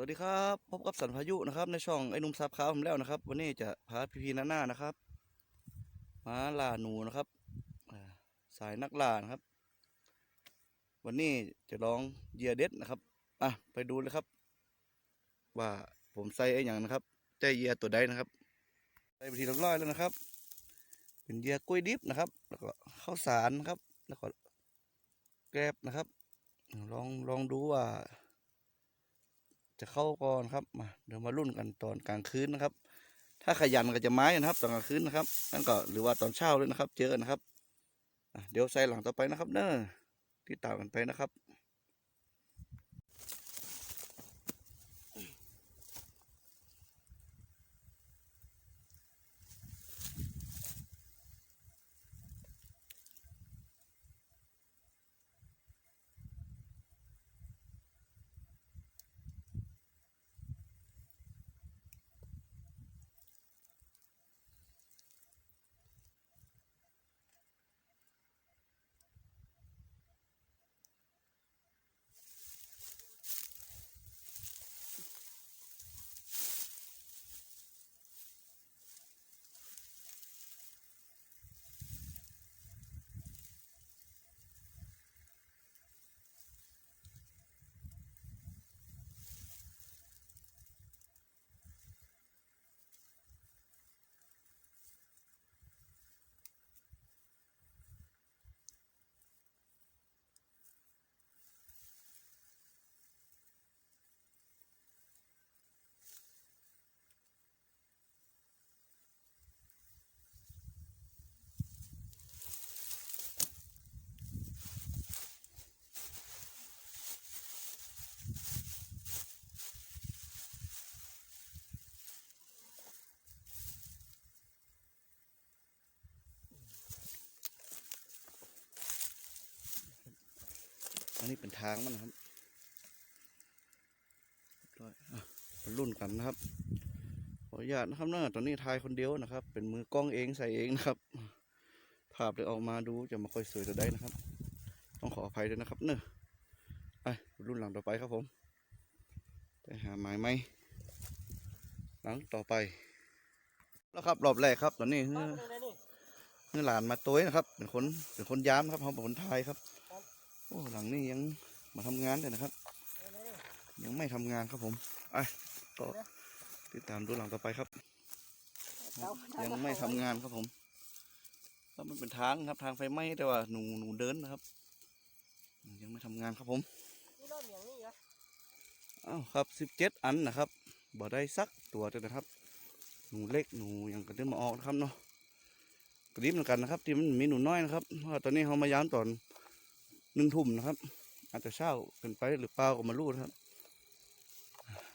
วัสดีครับพบกับสันพายุนะครับ ในช่องไอ้นุ่มซับขาวผมแล้วนะครับ วันนี้จะพาพี่พีนาหน้านะครับมาล่าหนูนะครับสายนักล่านะครับ วันนี้จะลองเหยื่อเด็ดนะครับอะไปดูเลยครับ ว่าผมใส่ไอ้อย่างนะครับใจเหยื่อตัวใดนะครับใส่ไปทีเรียบร้อยแล้วนะครับ เป็นเหยื่อกล้วยดิบนะครับ แล้วก็ข้าวสารนะครับ แล้วก็แกลบนะครับ ลองลองดูว่า จะเข้าก่อนครับมาเดี๋ยวมารุ่นกันตอนกลางคืนนะครับ ถ้าขยันก็จะไม้นะครับตอนกลางคืนนะครับนั่นก็หรือว่าตอนเช้าเลยนะครับ เจอนะครับเดี๋ยวใส่หลังต่อไปนะครับ เนอะที่ตามกันไปนะครับ อันนี้เป็นทางมันครับรุ่นกันนะครับ ขออนุญาตนะครับเนอะตอนนี้ทายคนเดียวนะครับ เป็นมือกล้องเองใส่เองนะครับ ภาพเลยออกมาดูจะมาค่อยสวยตัวใดนะครับ ต้องขออภัยด้วยนะครับเนอะไปรุ่นหลังต่อไปครับผมไปหาไม้ไหมหลังต่อไป แล้วครับรอบแรกครับ ตอนนี้เฮ้อเฮ้อหลานมาตัวนะครับ เป็นคนเป็นคนย้ำครับเขาเป็นคนไทยครับ โอ้หลังนี้ยังมาทำงานเลยนะครับ ยังไม่ทำงานครับผมไอ้ก็ติดตามดูหลังต่อไปครับ ยังไม่ทำงานครับผมแล้วมันเป็นทางครับทางไฟไหม้แต่ว่าหนูหนูเดินนะครับ ยังไม่ทำงานครับผมอ้าวครับสิบเจ็ดอันนะครับบ่ได้สักตัวเลยนะครับ หนูเล็กหนูยังกระเดินมาออกนะครับเนาะกระดิ่มเหมือนกันนะครับที่มันมีหนูน้อยนะครับเพราะตอนนี้เขามายามตอน หนึ่งทุ่มนะครับ อาจจะเช้าเกินไปหรือเปล่าก็มารู้นะครับ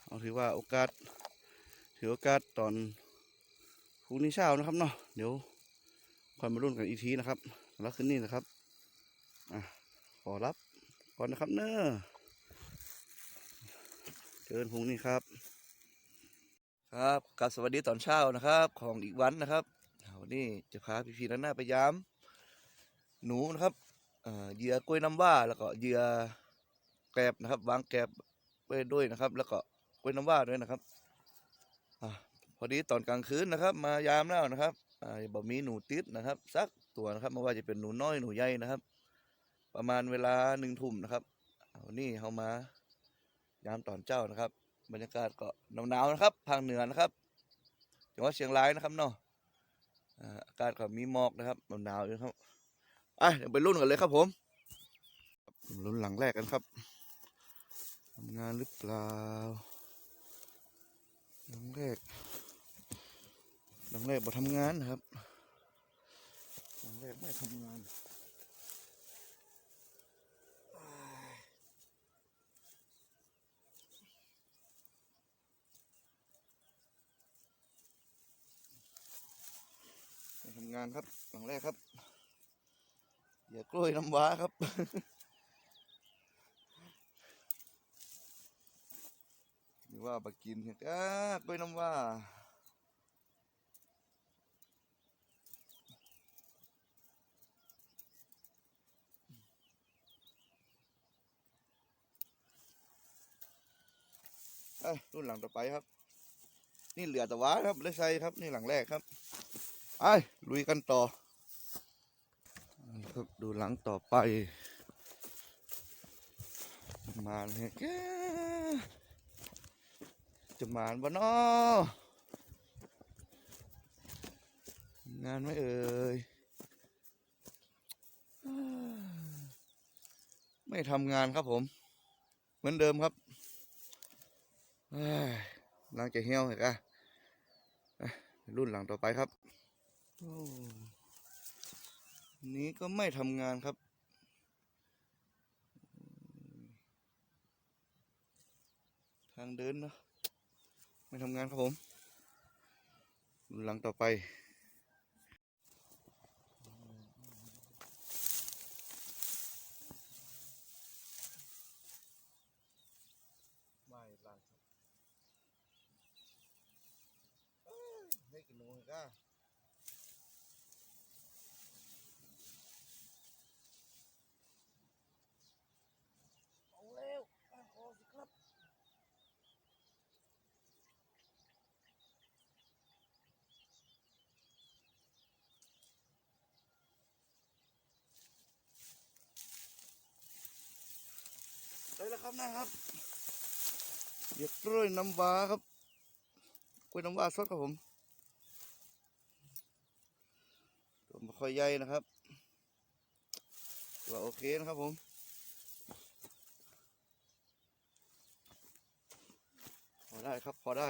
เอาถือว่าโอกาสถือโอกาสตอนพรุ่งนี้เช้านะครับเนาะเดี๋ยวคอยมารุ่นกันอีกทีนะครับแล้วคืนนี้นะครับอะขอรับก่อนนะครับเนอะเจอกันพรุ่งนี้ครับ ครับกับสวัสดีตอนเช้านะครับ ของอีกวันนะครับวันนี้จะพาพี่ๆด้านหน้าไปยาม หนูนะครับ เหยื่อกล้วยน้ำว้าแล้วก็เหยื่อแกลบนะครับวางแกลบไว้ด้วยนะครับ แล้วก็กล้วยน้ำว้าด้วยนะครับอพอดีตอนกลางคืนนะครับ มายามแล้วนะครับบ่มีหนูติดนะครับสักตัวนะครับไม่ว่าจะเป็นหนูน้อยหนูใหญ่นะครับ ประมาณเวลาหนึ่งทุ่มนะครับวันนี้เขามายามตอนเจ้านะครับ บรรยากาศก็หนาวๆนะครับภาคเหนือนะครับจังหวัดเชียงรายนะครับเนาะอ่าอากาศก็มีหมอกนะครับหนาวๆอยู่ครับ อะเดี๋ยวไปรุ่นกันเลยครับผมรุ่นหลังแรกกันครับทำงานหรือเปล่าหลังแรกหลังแรกบ่ทำงานนะครับหลังแรกไม่ทำงานทำงานครับหลังแรกครับ อย่ากล้วยน้ำว้าครับหรือว่าบกินเนี่ยก้ากล้วยน้ำว้าเอ้ยรุ่นหลังต่อไปครับ นี่เหลือแต่ว้าครับเลยใส่ครับ นี่หลังแรกครับไอ้ลุยกันต่อ ครับดูหลังต่อไป มาเนี่ยแกจะมานบ่นองานไม่เอ่ยไม่ทำงานครับผม เหมือนเดิมครับเอ้ยหลังจะเหี่ยวเหรอรุ่นหลังต่อไปครับ นี้ก็ไม่ทำงานครับ ทางเดินเนาะไม่ทำงานครับผม หลังต่อไป ไม่หลังให้กินหนูเหรอกะเอาแล้วอะขอสิครับ ได้แล้ว ครับนะครับเรียกกล้วยน้ำว้าครับกล้วยน้ำว้าสดครับผมตัวไม่ค่อยใหญ่นะครับตัวโอเคนะครับผมพอได้ครับพอได้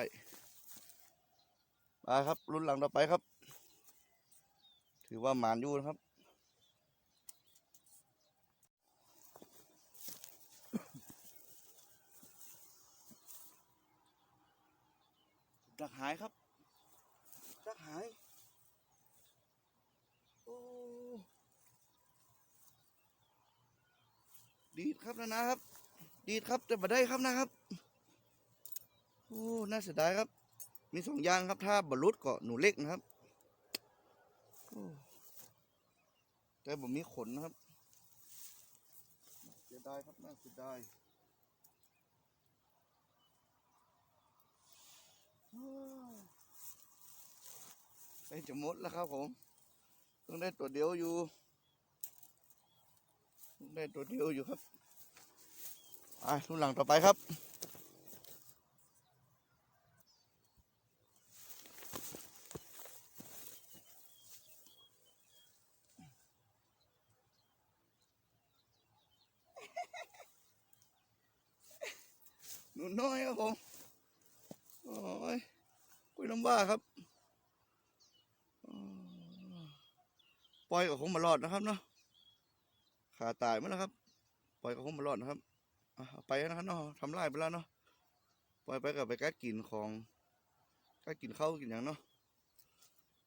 มาครับรุ่นหลังต่อไปครับ ถือว่าหมานอยู่นะครับ ดักหายครับ ดักหาย โอ้ ดีด ครับนะนะครับ ดีดครับแต่มาได้ครับนะครับโอ้น่าเสียดายครับ มีสองย่างครับ ถ้าบรรลุดก็หนูเล็กนะครับโอ้แต่ผมมีขนนะครับเสียดายครับน่าเสียดายใกล้จะหมดแล้วครับผมต้องได้ตัวเดียวอยู่ต้องได้ตัวเดียวอยู่ครับ ไปทุนหลังต่อไปครับ หนูน้อยครับผม โอ้ยกุยน้ำว่าครับ ปล่อยกับคงมารอดนะครับเนาะขาตายมาแล้วครับ ปล่อยกับคงมารอดนะครับ อะเอาไปนะครับเนาะทำลายไปแล้วเนาะปล่อยไปกับไปกัดกินของกัดกินข้าวกินอย่างเนาะ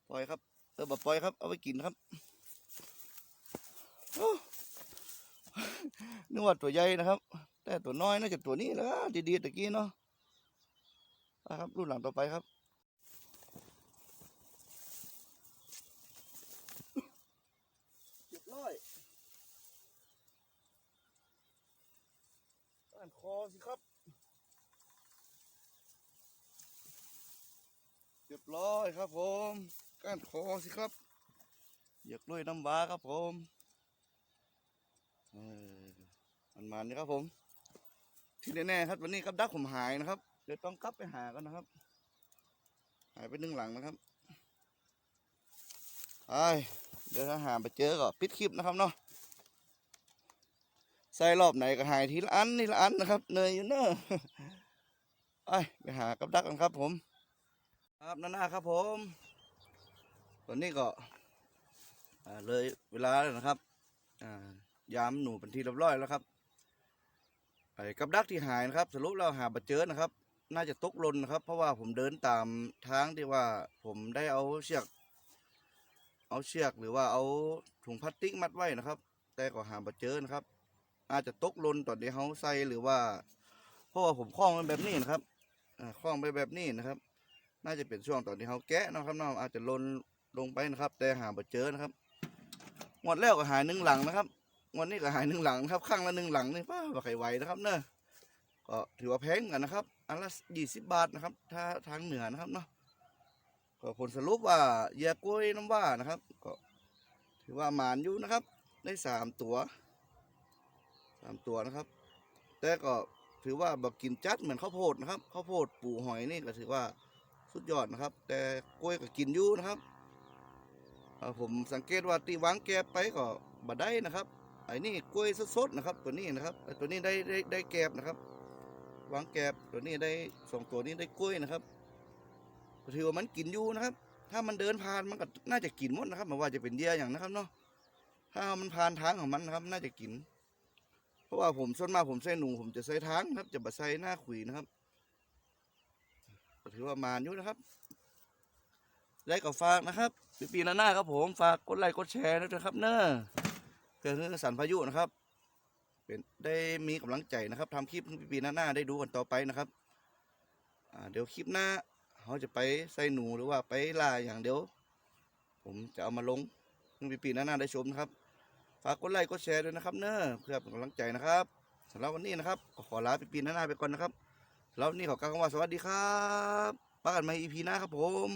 ปล่อยครับเออแบบปล่อยครับ เอาไปกินครับนึกว่าตัวใหญ่นะครับ แต่ตัวน้อยน่าจะตัวนี้แล้วดีๆตะกี้เนาะนะครับ รุ่นหลังต่อไปครับ เรียบร้อยก้านค อสิครับ เรียบร้อยครับผมก้านคอสิครับเหยียกด้วยน้ำว้าครับผมมันมันนี่ครับผม ที่แน่ๆครับวันนี้ครับดักผมหายนะครับเดี๋ยวต้องกลับไปหากันนะครับ หายไปหนึ่งหลังนะครับไอ้เดี๋ยวถ้าหาไปเจอก็ปิดคลิปนะครับเนาะ ใส่รอบไหนก็หายทีละอันทีละอันนะครับเหนื่อยอยู่เนอะไอ้ไปหากับดักกันครับผม ครับนั่นนะครับผมตอนนี้ก็เลยเวลาแล้วนะครับยามหนูเป็นทีเรียบร้อยแล้วครับไอ้กับดักที่หายนะครับสรุปแล้วหาบัเจอนะครับ น่าจะตกลนนะครับ เพราะว่าผมเดินตามทางที่ว่าผมได้เอาเชือก เอาเชือกหรือว่าเอาถุงพลาสติกมัดไว้นะครับ แต่ก็หาบัเจอนะครับ อาจจะตกลนตอนที่เขาใส่หรือว่า เพราะว่าผมคล้องมันแบบนี้นะครับคล้องไปแบบนี้นะครับ น่าจะเป็นช่วงตอนที่เขาแกะนะครับเนาะอาจจะลนลงไปนะครับ แต่หาบัเจอนะครับงวดแล้วก็หายหนึ่งหลังนะครับงวันนี้ก็หายหนึ่งหลังครับข้างละหนึ่งหลังนี่ป้าบ่ไขไหวนะครับเนอะก็ถือว่าแพงเหมือนกันนะครับ อันละยี่สิบบาทนะครับ ถ้าทางเหนือนะครับเนาะก็ผลสรุปว่าเยื่อกล้วยน้ำว่านะครับ ก็ถือว่าหมานอยู่นะครับ ได้สามตัวามตัวนะครับ แต่ก็ถือว่าแบบกินจัดเหมือนข้าวโพดนะครับข้าวโพดปูหอยนี่ก็ถือว่าสุดยอดนะครับ แต่กล้วยก็กินอยู่นะครับผมสังเกตว่าตีวางแกบไปก็บ่ได้นะครับไอ้นี่กล้วยสดๆนะครับ ตัวนี้นะครับตัวนี้ได้ได้ได้แกบนะครับ วางแกบตัวนี้ได้สองตัวนี้ได้กล้วยนะครับถือว่ามันกินอยู่นะครับ ถ้ามันเดินผ่านมันก็น่าจะกินหมดนะครับไม่ว่าจะเป็นเหยื่ออย่างนะครับเนาะถ้ามันผ่านทางของมันนะครับ น่าจะกิน เพราะว่าผมส่วนมากผมใส่หนูผมจะใส่ทางนะครับ จะบะใส่หน้าขุยนะครับถือว่ามานอยู่นะครับไลค์ก็ฝากนะครับปีปีหน้าๆครับผมฝากกดไลค์กดแชร์ด้วยนะครับ เนอะเพื่อให้สันพายุนะครับ เป็นได้มีกำลังใจนะครับทำคลิปปีปีหน้าๆได้ดูกันต่อไปนะครับอ่าเดี๋ยวคลิปหน้าเขาจะไปใส่หนูหรือว่าไปล่าอย่างเดียว ผมจะเอามาลงปีปีหน้าๆได้ชมนะครับ ฝากกดไลค์กดแชร์ด้วยนะครับเนอะเพื่อเป็นกำลังใจนะครับสำหรับวันนี้นะครับก็ขอลาไปปีหน้าไปก่อนนะครับแล้วันนี้ขอกล่าวคำว่าสวัสดีครับปากันใหม่ EP หน้าครับผม